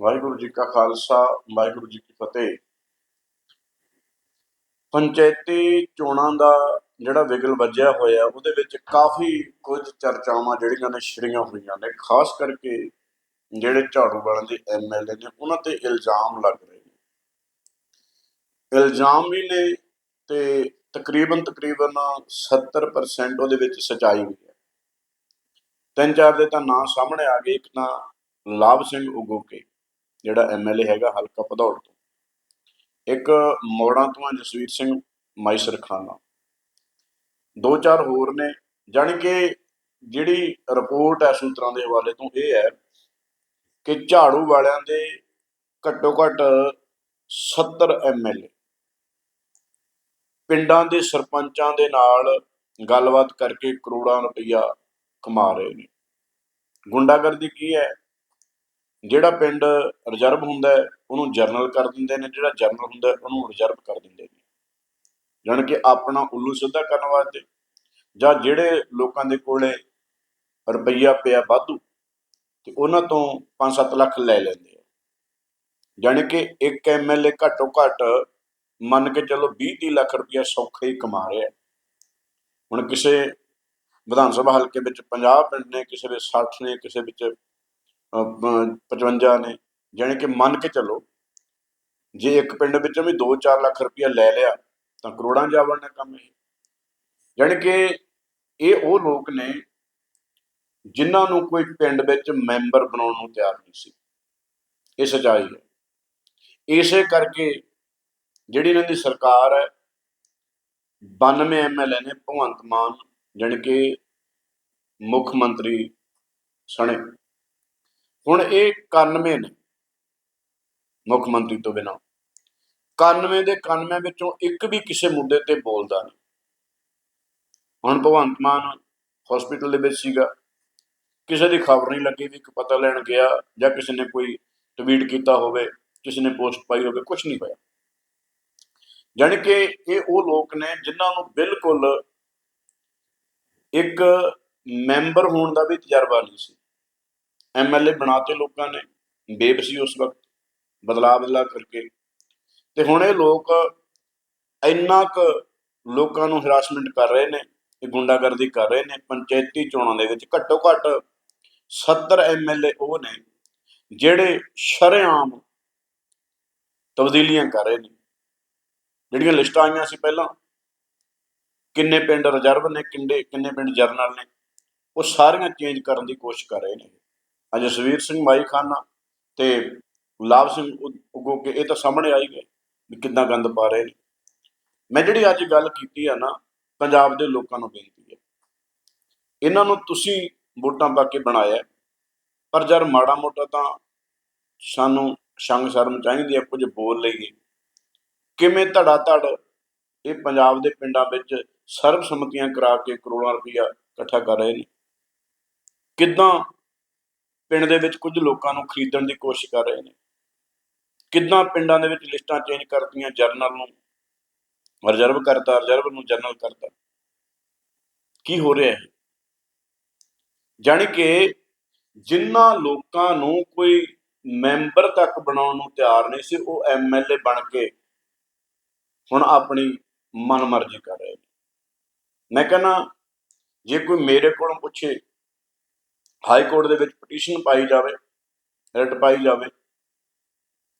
ਵਾਹਿਗੁਰੂ ਜੀ ਕਾ ਖਾਲਸਾ, ਵਾਹਿਗੁਰੂ ਜੀ ਕੀ ਫਤਿਹ। ਪੰਚਾਇਤੀ ਚੋਣਾਂ ਦਾ ਜਿਹੜਾ ਵਿਗਲ ਵੱਜਿਆ ਹੋਇਆ, ਉਹਦੇ ਵਿੱਚ ਕਾਫੀ ਕੁਝ ਚਰਚਾਵਾਂ ਜਿਹੜੀਆਂ ਨੇ ਛਿੜੀਆਂ ਹੋਈਆਂ ਨੇ, ਖਾਸ ਕਰਕੇ ਜਿਹੜੇ ਝਾੜੂ ਵਾਲਿਆਂ ਦੇ ਐਮਐਲਏ ਨੇ, ਉਹਨਾਂ ਤੇ ਇਲਜ਼ਾਮ ਲੱਗ ਰਹੇ ਨੇ। ਇਲਜ਼ਾਮ ਵੀ ਨੇ ਤੇ ਤਕਰੀਬਨ ਤਕਰੀਬਨ 70% ਉਹਦੇ ਵਿੱਚ ਸਚਾਈ ਵੀ ਹੈ। ਤਿੰਨ ਚਾਰ ਦੇ ਤਾਂ ਨਾਂ ਸਾਹਮਣੇ ਆ ਗਏ, ਇੱਕ ਤਾਂ ਲਾਭ ਸਿੰਘ ਉਗੋਕੇ। ਜਿਹੜਾ ਐਮਐਲਏ ਹੈਗਾ ਹਲਕਾ ਭਦੌੜ ਤੋਂ। ਇੱਕ ਮੋੜਾਂ ਤੋਂ ਆ ਜਸਵੀਰ ਸਿੰਘ ਮਾਈਸਰ ਖਾਨਾ। ਦੋ ਚਾਰ ਹੋਰ ਨੇ, ਜਾਣੀ ਕਿ ਜਿਹੜੀ ਰਿਪੋਰਟ ਹੈ ਸੂਤਰਾਂ ਦੇ ਹਵਾਲੇ ਤੋਂ ਇਹ ਹੈ ਕਿ ਝਾੜੂ ਵਾਲਿਆਂ ਦੇ ਘੱਟੋ ਘੱਟ 70 ਐਮਐਲਏ ਪਿੰਡਾਂ ਦੇ ਸਰਪੰਚਾਂ ਦੇ ਨਾਲ ਗੱਲਬਾਤ ਕਰਕੇ ਕਰੋੜਾਂ ਰੁਪਈਆ ਕਮਾ ਰਹੇ ਨੇ। ਗੁੰਡਾਗਰਦੀ ਕੀ ਹੈ? ਜਿਹੜਾ ਪਿੰਡ ਰਿਜ਼ਰਵ ਹੁੰਦਾ ਹੈ, ਉਹਨੂੰ ਜਰਨਲ ਕਰ ਦਿੰਦੇ ਨੇ, ਜਿਹੜਾ ਜਰਨਲ ਹੁੰਦਾ ਉਹਨੂੰ ਰਿਜ਼ਰਵ ਕਰ ਦਿੰਦੇ ਨੇ। ਜਾਣੀ ਕਿ ਆਪਣਾ ਉੱਲੂ ਸਿੱਧਾ ਕਰਨ ਵਾਸਤੇ ਜਾਂ ਜਿਹੜੇ ਲੋਕਾਂ ਦੇ ਕੋਲੇ ਰੁਪਈਆ ਪਿਆ ਵਾਧੂ, ਤੇ ਉਹਨਾਂ ਤੋਂ 5-7 ਲੱਖ ਲੈ ਲੈਂਦੇ ਆ। ਜਾਣੀ ਕਿ ਇੱਕ ਐਮਐਲਏ ਘੱਟੋ ਘੱਟ ਮੰਨ ਕੇ ਚੱਲੋ 20-30 ਲੱਖ ਰੁਪਈਆ ਸੌਖੇ ਹੀ ਕਮਾ ਰਿਹਾ। ਹੁਣ ਕਿਸੇ ਵਿਧਾਨ ਸਭਾ ਹਲਕੇ ਵਿੱਚ 50 ਪਿੰਡ ਨੇ, ਕਿਸੇ ਵਿੱਚ 60 ਨੇ, ਕਿਸੇ ਵਿੱਚ 55 ਨੇ, ਜਾਣੀ ਕਿ ਮੰਨ ਕੇ ਚੱਲੋ, ਜੇ ਇੱਕ ਪਿੰਡ ਵਿੱਚੋਂ ਵੀ 2-4 ਲੱਖ ਰੁਪਇਆ ਲੈ ਲਿਆ, ਤਾਂ ਕਰੋੜਾਂ ਜਾ ਬਣਨਾ ਕੰਮ ਇਹ। ਜਾਣੀ ਕਿ ਇਹ ਉਹ ਲੋਕ ਨੇ ਜਿਨ੍ਹਾਂ ਨੂੰ ਕੋਈ ਪਿੰਡ ਵਿੱਚ ਮੈਂਬਰ ਬਣਾਉਣ ਨੂੰ ਤਿਆਰ ਨਹੀਂ ਸੀ। ਇਹ ਸਚਾਈ ਹੈ। ਇਸੇ ਕਰਕੇ ਜਿਹੜੀ ਇਹਨਾਂ ਦੀ ਸਰਕਾਰ ਹੈ 92 ਐਮਐਲਏ ਨੇ ਭਗਵੰਤ ਮਾਨ, ਜਾਣੀ ਕਿ ਮੁੱਖ ਮੰਤਰੀ ਸਣੇ। ਹੁਣ ਇਹ 91 ਨੇ, ਮੁੱਖ ਮੰਤਰੀ ਤੋਂ ਬਿਨਾਂ। 91 ਦੇ 91 ਵਿੱਚੋਂ ਇੱਕ ਵੀ ਕਿਸੇ ਮੁੱਦੇ ਤੇ ਬੋਲਦਾ ਨਹੀਂ। ਹੁਣ ਭਗਵੰਤ ਮਾਨ ਹਸਪੀਟਲ ਦੇ ਵਿੱਚ ਸੀਗਾ। ਕਿਸੇ ਦੀ ਖਬਰ ਨਹੀਂ ਲੱਗੀ ਵੀ ਇੱਕ ਪਤਾ ਲੈਣ ਗਿਆ ਜਾਂ ਕਿਸੇ ਨੇ ਕੋਈ ਟਵੀਟ ਕੀਤਾ ਹੋਵੇ, ਕਿਸੇ ਨੇ ਪੋਸਟ ਪਾਈ ਹੋਵੇ ਕੁਝ ਨਹੀਂ ਹੋਇਆ। ਜਾਣੀ ਕਿ ਇਹ ਉਹ ਲੋਕ ਨੇ ਜਿਨ੍ਹਾਂ ਨੂੰ ਬਿਲਕੁਲ ਇੱਕ ਮੈਂਬਰ ਹੋਣ ਦਾ ਵੀ ਤਜਰਬਾ ਨਹੀਂ ਸੀ। ਐਮਐਲਏ ਬਣਾਤੇ ਲੋਕਾਂ ਨੇ, ਬੇਬਸੀ ਉਸ ਵਕਤ ਬਦਲਾਅ ਬਦਲਾ ਕਰਕੇ। ਤੇ ਹੁਣ ਇਹ ਲੋਕ ਇੰਨਾ ਕੁ ਲੋਕਾਂ ਨੂੰ ਹਰਾਸਮੈਂਟ ਕਰ ਰਹੇ ਨੇ, ਇਹ ਗੁੰਡਾਗਰਦੀ ਕਰ ਰਹੇ ਨੇ, ਪੰਚਾਇਤੀ ਚੋਣਾਂ ਦੇ ਵਿੱਚ ਘੱਟੋ ਘੱਟ 70 ਐਮਐਲਏ ਉਹ ਨੇ, ਜਿਹੜੇ ਸ਼ਰੇਆਮ ਤਬਦੀਲੀਆਂ ਕਰ ਰਹੇ ਨੇ। ਜਿਹੜੀਆਂ ਲਿਸਟਾਂ ਆਈਆਂ ਸੀ ਪਹਿਲਾਂ, ਕਿੰਨੇ ਪਿੰਡ ਰਿਜ਼ਰਵ ਨੇ ਕਿੰਨੇ ਕਿੰਨੇ ਪਿੰਡ ਜਰਨਲ ਨੇ, ਉਹ ਸਾਰੀਆਂ ਚੇਂਜ ਕਰਨ ਦੀ ਕੋਸ਼ਿਸ਼ ਕਰ ਰਹੇ ਨੇ। ਅੱਜ ਜਸਵੀਰ ਸਿੰਘ ਮਾਈ ਖਾਨਾ ਤੇ ਲਾਭ ਸਿੰਘ ਉਗੋ ਕੇ ਇਹ ਤਾਂ ਸਾਹਮਣੇ ਆਈ ਗਏ ਵੀ ਕਿੰਨਾ ਗੰਦ ਪਾ ਰਹੇ ਨੇ। ਮੈਂ ਜਿਹੜੀ ਅੱਜ ਗੱਲ ਕੀਤੀ ਆ ਨਾ, ਪੰਜਾਬ ਦੇ ਲੋਕਾਂ ਨੂੰ ਬੇਨਤੀ ਹੈ। ਇਹਨਾਂ ਨੂੰ ਤੁਸੀਂ ਵੋਟਾਂ ਪਾ ਕੇ ਬਣਾਇਆ। ਪਰ ਜਦ ਮਾੜਾ ਮੋਟਾ ਤਾਂ ਸਾਨੂੰ ਸ਼ੰਗ ਸ਼ਰਮ ਚਾਹੀਦੀ ਹੈ ਕੁਝ ਬੋਲ ਲਈਏ। ਕਿਵੇਂ ਧੜਾ ਧੜ ਇਹ ਪੰਜਾਬ ਦੇ ਪਿੰਡਾਂ ਵਿੱਚ ਸਰਬਸੰਮਤੀਆਂ ਕਰਾ ਕੇ ਕਰੋੜਾਂ ਰੁਪਈਆ ਇਕੱਠਾ ਕਰ ਰਹੇ ਨੇ। ਕਿੱਦਾਂ ਪਿੰਡ ਦੇ ਵਿੱਚ ਕੁਝ ਲੋਕਾਂ ਨੂੰ ਖਰੀਦਣ ਦੀ ਕੋਸ਼ਿਸ਼ ਕਰ ਰਹੇ ਨੇ। ਕਿੱਦਾਂ ਪਿੰਡਾਂ ਦੇ ਵਿੱਚ ਲਿਸਟਾਂ ਚੇਂਜ ਕਰਤੀਆਂ ਜਰਨਲ ਨੂੰ ਰਿਜ਼ਰਵ ਕਰਤਾ ਰਿਜ਼ਰਵ ਨੂੰ ਜਰਨਲ ਕਰਤਾ। ਕੀ ਹੋ ਰਿਹਾ ਹੈ? ਜਾਣੀ ਕਿ ਜਿਨ੍ਹਾਂ ਲੋਕਾਂ ਨੂੰ ਕੋਈ ਮੈਂਬਰ ਤੱਕ ਬਣਾਉਣ ਨੂੰ ਤਿਆਰ ਨਹੀਂ ਸੀ, ਉਹ ਐਮਐਲਏ ਬਣ ਕੇ ਹੁਣ ਆਪਣੀ ਮਨਮਰਜ਼ੀ ਕਰ ਰਹੇ ਨੇ। ਮੈਂ ਕਹਿੰਦਾ, ਜੇ ਕੋਈ ਮੇਰੇ ਕੋਲੋਂ ਪੁੱਛੇ ਹਾਈ ਕੋਰਟ ਦੇ ਵਿੱਚ ਪਟੀਸ਼ਨ ਪਾਈ ਜਾਵੇ, ਰਿਟ ਪਾਈ ਜਾਵੇ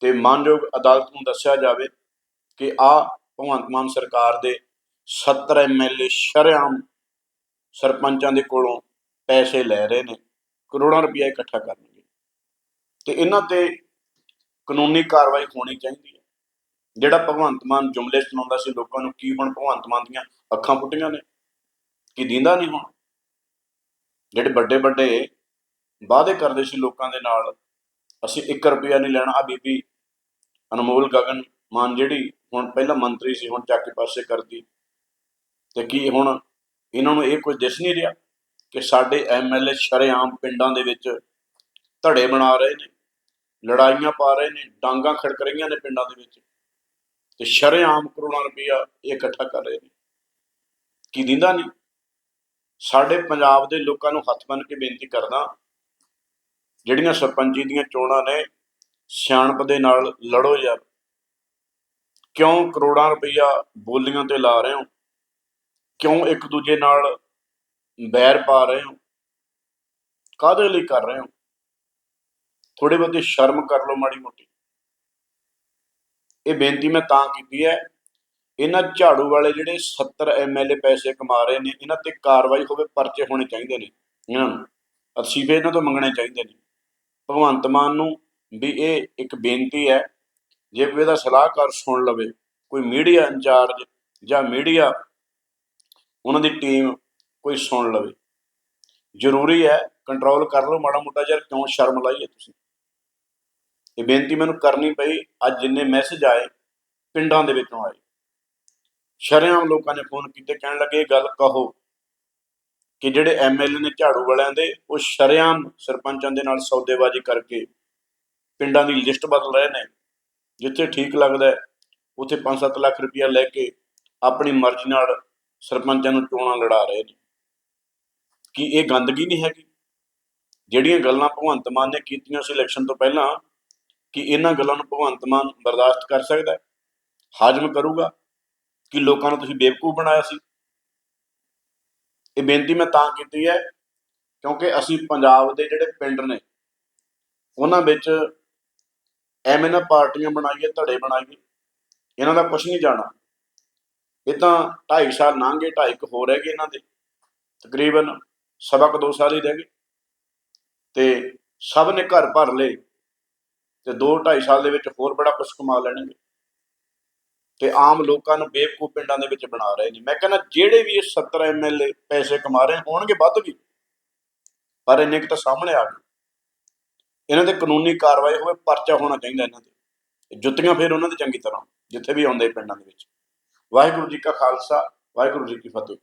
ਤੇ ਮਾਨਯੋਗ ਅਦਾਲਤ ਨੂੰ ਦੱਸਿਆ ਜਾਵੇ ਕਿ ਆ ਭਗਵੰਤ ਮਾਨ ਸਰਕਾਰ ਦੇ 70 ਐਮਐਲਏ ਸ਼ਰੇਆਮ ਸਰਪੰਚਾਂ ਦੇ ਕੋਲੋਂ ਪੈਸੇ ਲੈ ਰਹੇ ਨੇ, ਕਰੋੜਾਂ ਰੁਪਏ ਇਕੱਠਾ ਕਰਨਗੇ। ਤੇ ਇਹਨਾਂ ਤੇ ਕਾਨੂੰਨੀ ਕਾਰਵਾਈ ਹੋਣੀ ਚਾਹੀਦੀ ਹੈ। ਜਿਹੜਾ ਭਗਵੰਤ ਮਾਨ ਜੁਮਲੇ ਸੁਣਾਉਂਦਾ ਸੀ, ਲੋਕਾਂ ਨੂੰ ਕੀ ਹੁਣ ਭਗਵੰਤ ਮਾਨ ਦੀਆਂ ਅੱਖਾਂ ਫੁੱਟੀਆਂ ਨੇ? ਕੀ ਦਿੰਦਾ ਨਹੀਂ ਹੁਣ? ਜਿਹੜੇ ਵੱਡੇ ਵੱਡੇ ਵਾਅਦੇ ਕਰਦੇ ਸੀ ਲੋਕਾਂ ਦੇ ਨਾਲ, ਅਸੀਂ 1 ਰੁਪਿਆ ਨਹੀਂ ਲੈਣਾ। ਆ ਬੀਬੀ ਅਨਮੋਲ ਗਗਨ ਮਾਨ ਜਿਹੜੀ ਹੁਣ ਪਹਿਲਾਂ ਮੰਤਰੀ ਸੀ, ਹੁਣ ਚੱਕ ਕੇ ਪਾਸੇ ਕਰਦੀ। ਤੇ ਕੀ ਹੁਣ ਇਹਨਾਂ ਨੂੰ ਇਹ ਕੁਝ ਦਿਸ ਨਹੀਂ ਰਿਹਾ ਕਿ ਸਾਡੇ ਐਮਐਲਏ ਸ਼ਰੇਆਮ ਪਿੰਡਾਂ ਦੇ ਵਿੱਚ ਧੜੇ ਬਣਾ ਰਹੇ ਨੇ, ਲੜਾਈਆਂ ਪਾ ਰਹੇ ਨੇ, ਡਾਂਗਾ ਖੜਕ ਰਹੀਆਂ ਨੇ ਪਿੰਡਾਂ ਦੇ ਵਿੱਚ। ਤੇ ਸ਼ਰੇਆਮ ਕਰੋੜਾਂ ਰੁਪਈਆ ਇਹ ਇਕੱਠਾ ਕਰ ਰਹੇ ਨੇ। ਕੀ ਦਿੰਦਾ ਨਹੀਂ? ਸਾਡੇ ਪੰਜਾਬ ਦੇ ਲੋਕਾਂ ਨੂੰ ਹੱਥ ਬੰਨ ਕੇ ਬੇਨਤੀ ਕਰਦਾ ਜਿਹੜੀਆਂ ਸਰਪੰਚੀ ਦੀਆਂ ਚੋਣਾਂ ਨੇ, ਸਿਆਣਪ ਦੇ ਨਾਲ ਲੜੋ ਯਾਰ। ਕਿਉਂ ਕਰੋੜਾਂ ਰੁਪਈਆ ਬੋਲੀਆਂ ਤੇ ਲਾ ਰਹੇ ਹੋ? ਕਿਉਂ ਇੱਕ ਦੂਜੇ ਨਾਲ ਬੈਰ ਪਾ ਰਹੇ ਹੋ? ਕਾਹਦੇ ਲਈ ਕਰ ਰਹੇ ਹੋ? ਥੋੜੇ ਬਹੁਤੇ ਸ਼ਰਮ ਕਰ ਲਓ ਮਾੜੀ ਮੋਟੀ। ਇਹ ਬੇਨਤੀ ਮੈਂ ਤਾਂ ਕੀਤੀ ਹੈ, ਇਹਨਾਂ ਝਾੜੂ ਵਾਲੇ ਜਿਹੜੇ 70 ਐਮਐਲਏ ਪੈਸੇ ਕਮਾ ਰਹੇ ਨੇ, ਇਹਨਾਂ ਤੇ ਕਾਰਵਾਈ ਹੋਵੇ, ਪਰਚੇ ਹੋਣੇ ਚਾਹੀਦੇ ਨੇ। ਇਹਨਾਂ ਨੂੰ। ਅਸੀਬੇ ਇਹਨਾਂ ਤੋਂ ਮੰਗਣੇ ਚਾਹੀਦੇ ਨੇ। ਭਗਵੰਤ ਮਾਨ ਨੂੰ ਵੀ ਇਹ ਇੱਕ ਬੇਨਤੀ ਹੈ, ਜੇ ਕੋਈ ਇਹਦਾ ਸਲਾਹਕਾਰ ਸੁਣ ਲਵੇ, ਕੋਈ ਮੀਡੀਆ ਇੰਚਾਰਜ ਜਾਂ ਮੀਡੀਆ, ਉਹਨਾਂ ਦੀ ਟੀਮ ਕੋਈ ਸੁਣ ਲਵੇ। ਜ਼ਰੂਰੀ ਹੈ, ਕੰਟਰੋਲ ਕਰ ਲਓ ਮਾੜਾ ਮੋਟਾ ਯਾਰ, ਕਿਉਂ ਸ਼ਰਮ ਲਾਈਏ ਤੁਸੀਂ? ਇਹ ਬੇਨਤੀ ਮੈਨੂੰ ਕਰਨੀ ਪਈ, ਅੱਜ ਜਿੰਨੇ ਮੈਸੇਜ ਆਏ, ਪਿੰਡਾਂ ਦੇ ਵਿੱਚੋਂ ਆਏ। ਸ਼ਰੇਆਮ ਲੋਕਾਂ ਨੇ ਫੋਨ ਕੀਤੇ, ਕਹਿਣ ਲੱਗੇ, ਇਹ ਗੱਲ ਕਹੋ। ਕਿ ਜਿਹੜੇ ਐਮਐਲਏ ਨੇ ਝਾੜੂ ਵਾਲਿਆਂ ਦੇ, ਉਹ ਸ਼ਰੇਆਮ ਸਰਪੰਚਾਂ ਦੇ ਨਾਲ ਸੌਦੇਬਾਜ਼ੀ ਕਰਕੇ ਪਿੰਡਾਂ ਦੀ ਲਿਸਟ ਬਦਲ ਰਹੇ ਨੇ। ਜਿੱਥੇ ਠੀਕ ਲੱਗਦਾ ਉੱਥੇ 5-7 ਲੱਖ ਰੁਪਇਆ ਲੈ ਕੇ ਆਪਣੀ ਮਰਜ਼ੀ ਨਾਲ ਸਰਪੰਚਾਂ ਨੂੰ ਚੋਣਾਂ ਲੜਾ ਰਹੇ ਨੇ। ਕਿ ਇਹ ਗੰਦਗੀ ਨਹੀਂ ਹੈਗੀ? ਜਿਹੜੀਆਂ ਗੱਲਾਂ ਭਗਵੰਤ ਮਾਨ ਨੇ ਕੀਤੀਆਂ ਸੀ ਇਲੈਕਸ਼ਨ ਤੋਂ ਪਹਿਲਾਂ, ਕਿ ਇਹਨਾਂ ਗੱਲਾਂ ਨੂੰ ਭਗਵੰਤ ਮਾਨ ਬਰਦਾਸ਼ਤ ਕਰ ਸਕਦਾ ਹਾਜ਼ਮ ਕਰੂਗਾ ਕਿ ਲੋਕਾਂ ਨੂੰ ਤੁਸੀਂ ਬੇਵਕੂਫ ਬਣਾਇਆ ਸੀ? ਇਹ ਬੇਨਤੀ ਮੈਂ ਤਾਂ ਕੀਤੀ ਹੈ, ਕਿਉਂਕਿ ਅਸੀਂ ਪੰਜਾਬ ਦੇ ਜਿਹੜੇ ਪਿੰਡ ਨੇ, ਉਹਨਾਂ ਵਿੱਚ ਐਵੇਂ ਨਾ ਪਾਰਟੀਆਂ ਬਣਾਈਏ, ਧੜੇ ਬਣਾਈਏ, ਇਹਨਾਂ ਦਾ ਕੁਝ ਨਹੀਂ ਜਾਣਾ। ਇਹ ਤਾਂ 2.5 ਸਾਲ ਲੰਘੇ 2.5 ਕੁ ਹੋ ਰਹਿ ਗਏ ਇਹਨਾਂ ਦੇ, ਤਕਰੀਬਨ ਸਬਕ ਕੁ ਦੋ ਸਾਲ ਹੀ ਰਹਿ ਗਏ। ਤੇ ਸਭ ਨੇ ਘਰ ਭਰ ਲਏ, ਤੇ 2 2.5 ਸਾਲ ਦੇ ਵਿੱਚ ਹੋਰ ਬੜਾ ਕੁਝ ਕਮਾ ਲੈਣਗੇ। ਤੇ ਆਮ ਲੋਕਾਂ ਨੂੰ ਬੇਵਕੂਫ ਪਿੰਡਾਂ ਦੇ ਵਿੱਚ ਬਣਾ ਰਹੇ ਨੇ। ਮੈਂ ਕਹਿੰਦਾ ਜਿਹੜੇ ਵੀ ਇਹ 70 ਐਮਐਲਏ ਪੈਸੇ ਕਮਾ ਰਹੇ ਹੋਣਗੇ ਵੱਧ ਵੀ, ਪਰ ਇੰਨੇ ਕੁ ਤਾਂ ਸਾਹਮਣੇ ਆ ਗਏ। ਇਹਨਾਂ ਤੇ ਕਾਨੂੰਨੀ ਕਾਰਵਾਈ ਹੋਵੇ, ਪਰਚਾ ਹੋਣਾ ਚਾਹੀਦਾ ਇਹਨਾਂ ਤੇ। ਜੁੱਤੀਆਂ ਫੇਰ ਉਹਨਾਂ ਦੇ ਚੰਗੀ ਤਰ੍ਹਾਂ, ਜਿੱਥੇ ਵੀ ਆਉਂਦੇ ਪਿੰਡਾਂ ਦੇ ਵਿੱਚ। ਵਾਹਿਗੁਰੂ ਜੀ ਕਾ ਖਾਲਸਾ, ਵਾਹਿਗੁਰੂ ਜੀ ਕੀ ਫਤਿਹ।